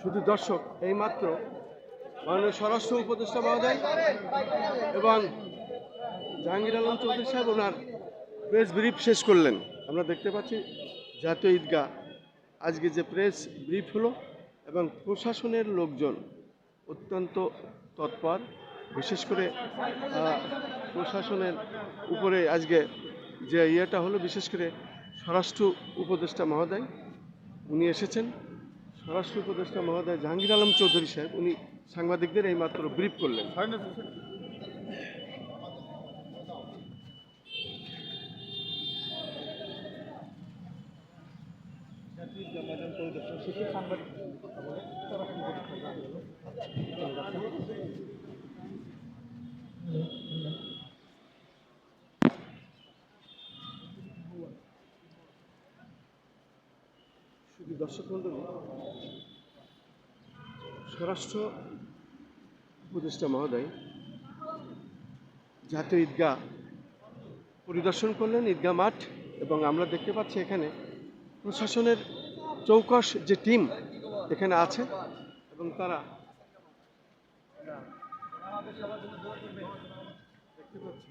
শুধু দর্শক, এইমাত্র মাননীয় স্বরাষ্ট্র উপদেষ্টা মহোদয় এবং জাহাঙ্গীর আলম চৌধুরী সাহেব ওনার প্রেস ব্রিফ শেষ করলেন। আমরা দেখতে পাচ্ছি জাতীয় ঈদগাহ। আজকে যে প্রেস ব্রিফ হলো এবং প্রশাসনের লোকজন অত্যন্ত তৎপর, বিশেষ করে প্রশাসনের উপরে আজকে যে ইয়েটা হলো, বিশেষ করে স্বরাষ্ট্র উপদেষ্টা মহোদয়, উনি এসেছেন। স্বরাষ্ট্র উপদেষ্টা মহোদয় জাহাঙ্গীর আলম চৌধুরী সাহেব উনি সাংবাদিকদের এই মাত্র ব্রিফ করলেন শুধু দর্শক মন্ডলী, স্বরাষ্ট্র উপদেষ্টা মহোদয় জাতীয় ঈদগাহ পরিদর্শন করলেন, ঈদগাহ মাঠ, এবং আমরা দেখতে পাচ্ছি এখানে প্রশাসনের চৌকস যে টিম এখানে আছে, এবং তারা দেখতে পাচ্ছি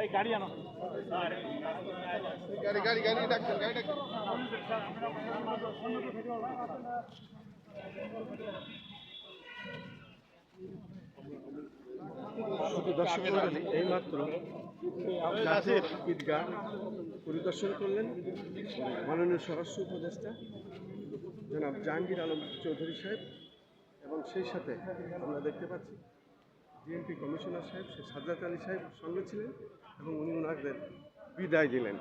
এই গাড়ি আনো। গাড়ি গাড়ি গাড়ি ডাকছেন গাড়ি ডাকছেন। শুধু দর্শক এইমাত্র জাতীয় ঈদগাহ পরিদর্শন করলেন মাননীয় স্বরাষ্ট্র উপদেষ্টা জনাব জাহাঙ্গীর আলম চৌধুরী সাহেব। এবং সেই সাথে আমরা দেখতে পাচ্ছি ডিএমপি কমিশনার সাহেব সে সাজ্জাদ আলী সাহেব সঙ্গে ছিলেন এবং উনি ওনাদের বিদায় দিলেন।